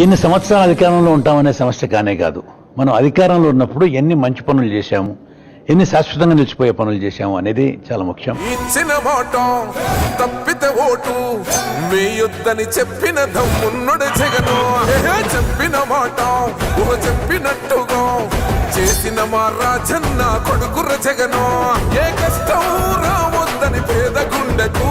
ఎన్ని సంవత్సరాలు అధికారంలో ఉంటామనే సమస్య కానే కాదు. మనం అధికారంలో ఉన్నప్పుడు ఎన్ని మంచి పనులు చేశాము ఎన్ని శాశ్వతంగా నిలిచిపోయే పనులు చేశాము అనేది చాలా ముఖ్యం. ఇచ్చిన మాట తప్పితే ఓటు వేయొద్దని చెప్పిన దమ్మున్నడు జగను. చెప్పిన మాట ఊహ చెప్పినట్టుగా చేసిన మా రాజన్న కొడుకుర జగను. ఏ కష్టం రావద్దని పేద గుండెకు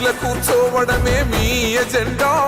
కుర్చీల కూర్చోవడమే మీ ఎజెండా.